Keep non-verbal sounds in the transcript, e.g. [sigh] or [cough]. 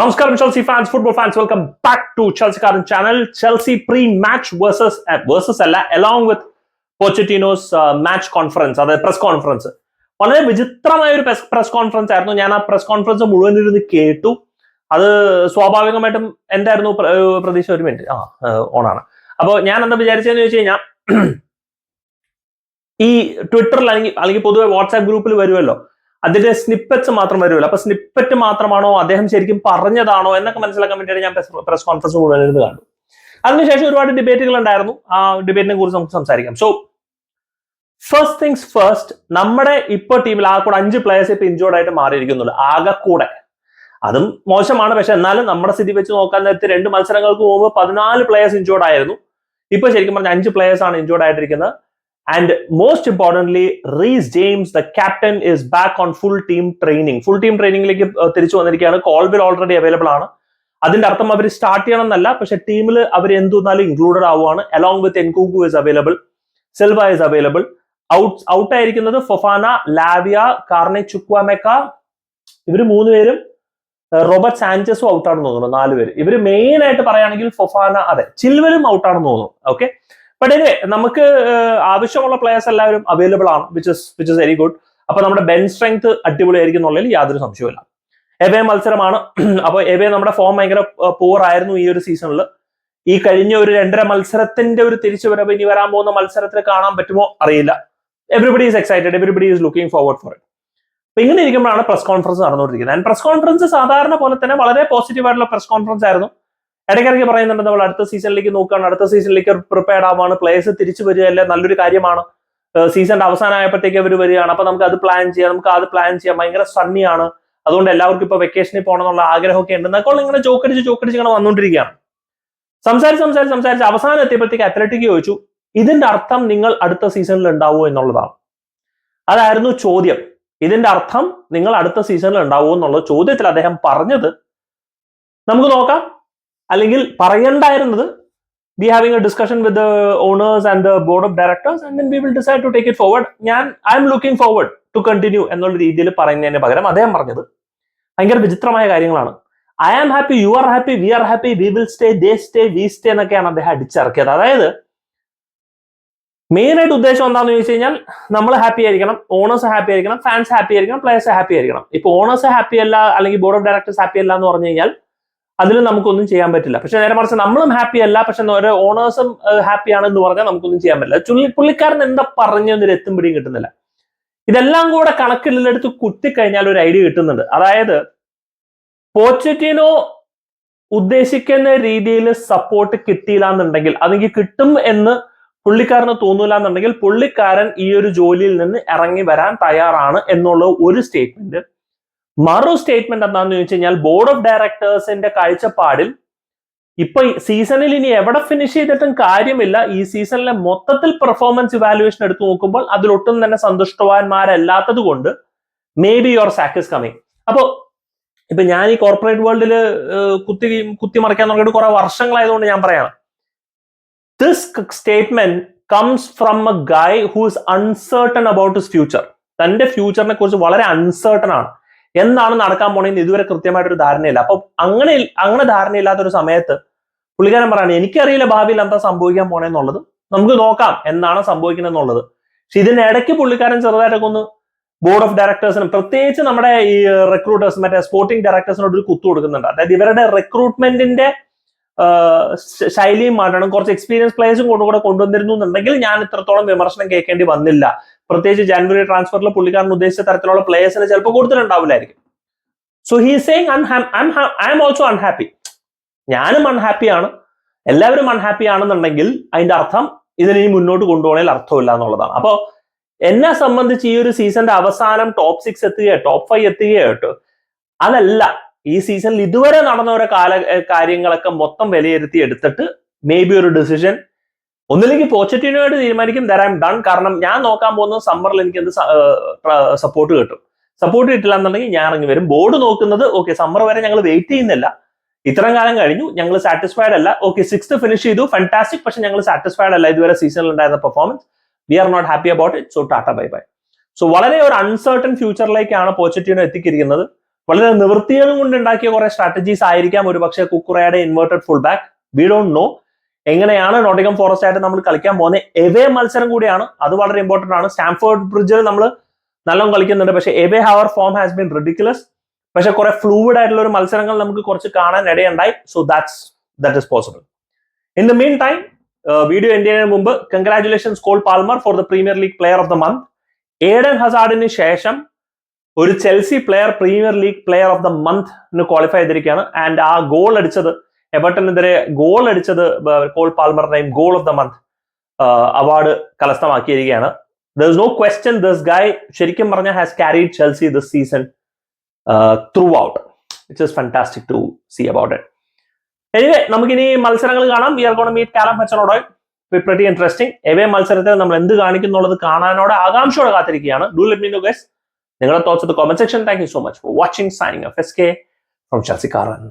നമസ്കാരം Chelsea fans football fans welcome back to ചെൽസിക്കാരൻ channel Chelsea pre match versus versus അല്ല along with Pochettino's match conference അതായത് press conference വളരെ വിചിത്രമായ ഒരു press conference ആയിരുന്നു. ഞാൻ ആ പ്രസ് കോൺഫറൻസ് മുഴുവൻ ഇരുന്ന് കേട്ടു. അത് സ്വാഭാവികമായിട്ടും എന്തായിരുന്നു പ്രതീക്ഷ? ഒരു മിനിറ്റ് ആ ഓണാണ് അപ്പോൾ ഞാൻ എന്താ വിചാരിച്ചതെന്ന് ചോദിച്ചു കഴിഞ്ഞാൽ ഈ ട്വിറ്ററിൽ അല്ലെങ്കിൽ അല്ലെങ്കിൽ പൊതുവെ വാട്സാപ്പ് ഗ്രൂപ്പിൽ വരുമല്ലോ അതിന്റെ സ്നിപ്പറ്റ്സ് മാത്രം വരുമല്ലോ. അപ്പൊ സ്നിപ്പറ്റ് മാത്രമാണോ അദ്ദേഹം ശരിക്കും പറഞ്ഞതാണോ എന്നൊക്കെ മനസ്സിലാക്കാൻ വേണ്ടിയിട്ട് ഞാൻ പ്രസ് കോൺഫറൻസ് മുഴുവൻ കണ്ടു അതിനുശേഷം ഒരുപാട് ഡിബേറ്റുകൾ ഉണ്ടായിരുന്നു. ആ ഡിബേറ്റിനെ കുറിച്ച് നമുക്ക് സംസാരിക്കാം. സോ ഫസ്റ്റ് തിങ്സ് ഫസ്റ്റ് നമ്മുടെ ഇപ്പൊ ടീമിൽ ആ കൂടെ അഞ്ച് പ്ലേയേഴ്സ് ഇപ്പൊ ഇഞ്ചോർഡ് ആയിട്ട് മാറിയിരിക്കുന്നുള്ളൂ ആകെ കൂടെ. അതും മോശമാണ്. പക്ഷെ എന്നാലും നമ്മുടെ സ്ഥിതി വെച്ച് നോക്കാൻ നേരത്തെ രണ്ട് മത്സരങ്ങൾക്ക് മുമ്പ് പതിനാല് പ്ലേയേഴ്സ് ഇഞ്ചോർഡ് ആയിരുന്നു. ഇപ്പൊ ശരിക്കും പറഞ്ഞ അഞ്ച് പ്ലേയേഴ്സ് ആണ് ഇഞ്ചോർഡ് ആയിട്ടിരിക്കുന്നത്. And most importantly, Reece James the captain is back on full team training full team ട്രെയിനിങ്ങിലേക്ക് തിരിച്ചു വന്നിരിക്കുകയാണ്. കോൾബിൽ ഓൾറെഡി അവൈലബിൾ ആണ്. അതിന്റെ അർത്ഥം അവർ സ്റ്റാർട്ട് ചെയ്യണം എന്നല്ല പക്ഷെ ടീമിൽ അവർ എന്തുവന്നാലും ഇൻക്ലൂഡഡ് ആവുകയാണ് along with Nkunku is available Silva is available out out ആയിരിക്കുന്നത് ഫൊഫാന ലാവിയ കാർണെ ചുക്വാമെക്ക ഇവർ മൂന്നുപേരും റോബർട്ട് സാഞ്ചസും ഔട്ടാണെന്ന് തോന്നുന്നു നാലുപേര് ഇവർ മെയിൻ ആയിട്ട് പറയുകയാണെങ്കിൽ ഫൊഫാന അതെ ചിൽവലും ഔട്ടാണെന്ന് തോന്നുന്നു ഓക്കെ ബട്ട് എനിവേ നമുക്ക് ആവശ്യമുള്ള പ്ലേയേഴ്സ് എല്ലാവരും അവൈലബിൾ ആണ് which is which is very good അപ്പൊ നമ്മുടെ ബെൻ സ്ട്രെങ്ത് അടിപൊളിയായിരിക്കും എന്നുള്ളതിൽ യാതൊരു സംശയവുമില്ല. എവേ മത്സരമാണ്. [clears throat] അപ്പൊ എവേ നമ്മുടെ ഫോം ഭയങ്കര പൂർ ആയിരുന്നു ഈ ഒരു സീസണിൽ ഈ കഴിഞ്ഞ ഒരു രണ്ടര മത്സരത്തിന്റെ ഒരു തിരിച്ചുവരവ് ഇനി വരാൻ പോകുന്ന മത്സരത്തിൽ കാണാൻ പറ്റുമോ അറിയില്ല. Everybody is excited everybody is looking forward for it അപ്പൊ ഇങ്ങനെ ഇരിക്കുമ്പോഴാണ് പ്രസ് കോൺഫറൻസ് നടന്നുകൊണ്ടിരിക്കുന്നത്. ആൻഡ് പ്രസ് കോൺഫറൻസ് സാധാരണ പോലെ തന്നെ വളരെ പോസിറ്റീവ് ആയിട്ടുള്ള പ്രസ് കോൺഫറൻസ് ആയിരുന്നു. ഇടയ്ക്കിടയ്ക്ക് പറയുന്നുണ്ട് നമ്മൾ അടുത്ത സീസണിലേക്ക് നോക്കുകയാണ്. അടുത്ത സീസണിലേക്ക് പ്രിപ്പയർഡ് ആവാണ് പ്ലേയേഴ്സ് തിരിച്ചു വരികയല്ലേ? നല്ലൊരു കാര്യമാണ്. സീസണിന്റെ അവസാനമായപ്പോഴത്തേക്ക് അവർ വരികയാണ്. അപ്പൊ നമുക്ക് അത് പ്ലാൻ ചെയ്യാം. നമുക്ക് അത് പ്ലാൻ ചെയ്യാം. ഭയങ്കര സണ്ണിയാണ് അതുകൊണ്ട് എല്ലാവർക്കും ഇപ്പൊ വെക്കേഷനിൽ പോകണം എന്നുള്ള ആഗ്രഹമൊക്കെ ഉണ്ട്. എന്നൊക്കെ ഇങ്ങനെ ചോക്കടിച്ച് ചോക്കടിച്ച് ഇങ്ങനെ വന്നുകൊണ്ടിരിക്കുകയാണ്. സംസാരിച്ച് സംസാരിച്ച് സംസാരിച്ച് അവസാനം എത്തിയപ്പോഴത്തേക്ക് അത്ലറ്റിക് ചോദിച്ചു ഇതിന്റെ അർത്ഥം നിങ്ങൾ അടുത്ത സീസണിൽ ഉണ്ടാവുമോ എന്നുള്ളതാണ്. അതായിരുന്നു ചോദ്യം. ഇതിന്റെ അർത്ഥം നിങ്ങൾ അടുത്ത സീസണിൽ ഉണ്ടാവുമോ എന്നുള്ള ചോദ്യത്തിൽ അദ്ദേഹം പറഞ്ഞത്. നമുക്ക് നോക്കാം. അല്ലെങ്കിൽ പറയണ്ടായിരുന്നത് we having a discussion with owners and the board of directors and then we will decide to take it forward ഞാൻ I'm looking forward to continue എന്നുള്ള രീതിയിൽ പറയുന്നതിന് പകരം അദ്ദേഹം പറഞ്ഞത് ഭയങ്കര വിചിത്രമായ കാര്യങ്ങളാണ്. I am happy you are happy we are happy we will stay they stay we stay എന്നൊക്കെയാണ് അദ്ദേഹം അടിച്ചിറക്കിയത്. അതായത് മെയിൻ ആയിട്ട് ഉദ്ദേശം എന്താണെന്ന് ചോദിച്ചു കഴിഞ്ഞാൽ നമ്മൾ ഹാപ്പി ആയിരിക്കണം ഓണേഴ്സ് ഹാപ്പി ആയിരിക്കണം ഫാൻസ് ഹാപ്പി ആയിരിക്കണം പ്ലേയേഴ്സ് ഹാപ്പി ആയിരിക്കണം. ഇപ്പൊ ഓണേഴ്സ് ഹാപ്പി അല്ല അല്ലെങ്കിൽ ബോർഡ് ഓഫ് ഡയറക്ടേഴ്സ് ഹാപ്പി അല്ല എന്ന് പറഞ്ഞു കഴിഞ്ഞാൽ അതിൽ നമുക്കൊന്നും ചെയ്യാൻ പറ്റില്ല. പക്ഷെ നേരെ മറിച്ച് നമ്മളും ഹാപ്പി അല്ല. പക്ഷെ ഓരോ ഓണേഴ്സും ഹാപ്പി ആണെന്ന് പറഞ്ഞാൽ നമുക്കൊന്നും ചെയ്യാൻ പറ്റില്ല. ചുള്ളി പുള്ളിക്കാരൻ എന്താ പറഞ്ഞു എന്നൊരു എത്തും പിടിയും കിട്ടുന്നില്ല. ഇതെല്ലാം കൂടെ കണക്കിലെടുത്ത് കുത്തിക്കഴിഞ്ഞാൽ ഒരു ഐഡിയ കിട്ടുന്നുണ്ട്. അതായത് പോച്ചറ്റിനോ ഉദ്ദേശിക്കുന്ന രീതിയിൽ സപ്പോർട്ട് കിട്ടിയില്ല എന്നുണ്ടെങ്കിൽ അതെങ്കിൽ കിട്ടും എന്ന് പുള്ളിക്കാരന് തോന്നൂല എന്നുണ്ടെങ്കിൽ പുള്ളിക്കാരൻ ഈ ഒരു ജോലിയിൽ നിന്ന് ഇറങ്ങി വരാൻ തയ്യാറാണ് എന്നുള്ള ഒരു സ്റ്റേറ്റ്മെന്റ് മറു സ്റ്റേറ്റ്മെന്റ് എന്താണെന്ന് ചോദിച്ചു കഴിഞ്ഞാൽ ബോർഡ് ഓഫ് ഡയറക്ടേഴ്സിന്റെ കാഴ്ചപ്പാടിൽ ഇപ്പൊ സീസണിൽ ഇനി എവിടെ ഫിനിഷ് ചെയ്തിട്ടും കാര്യമില്ല. ഈ സീസണിലെ മൊത്തത്തിൽ പെർഫോമൻസ് ഇവാലുവേഷൻ എടുത്തു നോക്കുമ്പോൾ അതിലൊട്ടും തന്നെ സന്തുഷ്ടവാന്മാരല്ലാത്തത് കൊണ്ട് may be your sack is coming അപ്പോ ഇപ്പൊ ഞാൻ ഈ കോർപ്പറേറ്റ് വേൾഡിൽ കുത്തി കുത്തി മറിക്കാൻ തുടങ്ങിയിട്ട് കുറെ വർഷങ്ങളായതുകൊണ്ട് ഞാൻ പറയാണ്. This statement comes from a guy who's uncertain about his future തന്റെ ഫ്യൂച്ചറിനെ കുറിച്ച് വളരെ അൺസേർട്ടൺ ആണ്. എന്താണ് നടക്കാൻ പോണെന്ന് ഇതുവരെ കൃത്യമായിട്ടൊരു ധാരണയില്ല. അപ്പൊ അങ്ങനെ അങ്ങനെ ധാരണയില്ലാത്ത ഒരു സമയത്ത് പുള്ളിക്കാരൻ പറയാണ് എനിക്കറിയില്ല ഭാവിയിൽ എന്താ സംഭവിക്കാൻ പോണെന്നുള്ളത് നമുക്ക് നോക്കാം എന്നാണ് സംഭവിക്കുന്നത് എന്നുള്ളത്. പക്ഷെ ഇതിനിടയ്ക്ക് പുള്ളിക്കാരൻ ചെറുതായിട്ടൊക്കെ ഒന്ന് ബോർഡ് ഓഫ് ഡയറക്ടേഴ്സിനും പ്രത്യേകിച്ച് നമ്മുടെ ഈ റിക്രൂട്ടേഴ്സ് മറ്റേ സ്പോർട്ടിംഗ് ഡയറക്ടേഴ്സിനോട് ഒരു കുത്തു കൊടുക്കുന്നുണ്ട്. അതായത് ഇവരുടെ റിക്രൂട്ട്മെന്റിന്റെ ശൈലിയും മാറ്റണം. കുറച്ച് എക്സ്പീരിയൻസ് പ്ലേയേഴ്സും കൊണ്ടുകൂടെ കൊണ്ടുവന്നിരുന്നു എന്നുണ്ടെങ്കിൽ ഞാൻ ഇത്രത്തോളം വിമർശനം കേൾക്കേണ്ടി വന്നില്ല. പ്രത്യേകിച്ച് ജാനുവരി ട്രാൻസ്ഫറിൽ പുള്ളിക്കാരൻ ഉദ്ദേശിച്ച തരത്തിലുള്ള പ്ലേയേഴ്സിനെ ചിലപ്പോൾ കൊടുത്തിട്ടുണ്ടാവില്ലായിരിക്കും so he saying I'm also unhappy ഞാനും അൺഹാപ്പിയാണ് എല്ലാവരും അൺഹാപ്പി ആണെന്നുണ്ടെങ്കിൽ അതിന്റെ അർത്ഥം ഇതിനി മുന്നോട്ട് കൊണ്ടുപോകണേൽ അർത്ഥമില്ല എന്നുള്ളതാണ്. അപ്പോൾ എന്നെ സംബന്ധിച്ച് ഈ ഒരു സീസണിന്റെ അവസാനം ടോപ്പ് സിക്സ് എത്തുകയോ ടോപ്പ് ഫൈവ് എത്തുകയോ കേട്ടോ അതല്ല ഈ സീസണിൽ ഇതുവരെ നടന്ന ഓരോ കാല കാര്യങ്ങളൊക്കെ മൊത്തം വിലയിരുത്തി എടുത്തിട്ട് മേ ബി ഒരു ഡിസിഷൻ ഒന്നില്ലെങ്കിൽ പോച്ചറ്റിനോട് തീരുമാനിക്കും ദർ ഐം ഡൺ കാരണം ഞാൻ നോക്കാൻ പോകുന്ന സമ്മറിൽ എനിക്ക് എന്ത് സപ്പോർട്ട് കിട്ടും. സപ്പോർട്ട് കിട്ടില്ല എന്നുണ്ടെങ്കിൽ ഞാൻ ഇറങ്ങി വരും. ബോർഡ് നോക്കുന്നത് ഓക്കെ സമ്മർ വരെ ഞങ്ങൾ വെയിറ്റ് ചെയ്യുന്നില്ല. ഇത്രയും കാലം കഴിഞ്ഞു ഞങ്ങൾ സാറ്റിസ്ഫൈഡ് അല്ല. ഓക്കെ സിക്സ്ത് ഫിനിഷ് ചെയ്തു. ഫാന്റാസ്റ്റിക് പക്ഷെ ഞങ്ങൾ സാറ്റിസ്ഫൈഡ് അല്ല. ഇതുവരെ സീസണിൽ ഉണ്ടായിരുന്ന performance we are not happy about it so tata bye bye so വളരെ ഒരു അൺസർട്ടൺ ഫ്യൂച്ചറിലേക്കാണ് പോച്ചറ്റിനോ എത്തിക്കിരിക്കുന്നത്. വളരെ നിവൃത്തികളും കൊണ്ട് ഉണ്ടാക്കിയ കുറെ സ്ട്രാറ്റജീസ് ആയിരിക്കാം ഒരു പക്ഷേ കുക്കുറയുടെ inverted full back we don't know എങ്ങനെയാണ് നോട്ടിംഗം ഫോറസ്റ്റ് ആയിട്ട് നമ്മൾ കളിക്കാൻ പോകുന്നത് എവേ മത്സരം കൂടിയാണ്. അത് വളരെ ഇമ്പോർട്ടന്റ് ആണ്. സ്റ്റാംഫോർഡ് ബ്രിഡ്ജിൽ നമ്മൾ നല്ലോണം കളിക്കുന്നുണ്ട്. പക്ഷേ away our form has been ridiculous പക്ഷെ കുറെ ഫ്ലൂയിഡ് ആയിട്ടുള്ള ഒരു മത്സരങ്ങൾ നമുക്ക് കുറച്ച് കാണാൻ ഇടയുണ്ടായി. So that's that is possible in the meantime video end ചെയ്യുന്നതിന് മുമ്പ് congratulations Cole Palmer for the Premier League player of the month Eden ഹസാർഡിന് ശേഷം ഒരു Chelsea player Premier League player of the month qualify ചെയ്തിരിക്കുകയാണ്. And ആ goal അടിച്ചത് എബർട്ടനെതിരെ goal അടിച്ചത് Cole പാൽമറിനെയും goal of the month award കരസ്ഥമാക്കിയിരിക്കുകയാണ് there is no question this guy ശരിക്കും പറഞ്ഞാൽ has carried Chelsea this season throughout it's is fantastic to see about it anyway നമുക്കിനി മത്സരങ്ങൾ കാണാം. വി ആർ ഗോൺ മീറ്റ് കാലം ഹച്ചനോട് പ്രിപ്രറ്റി interesting away മത്സരത്തിൽ നമ്മൾ എന്ത് കാണിക്കുന്നുള്ളത് കാണാനോടെ ആകാംക്ഷയോടെ കാത്തിരിക്കുകയാണ്. Do let me know guys നിങ്ങളുടെ thoughts comment section thank you so much for watching signing F S K from Chelsea കാറൻ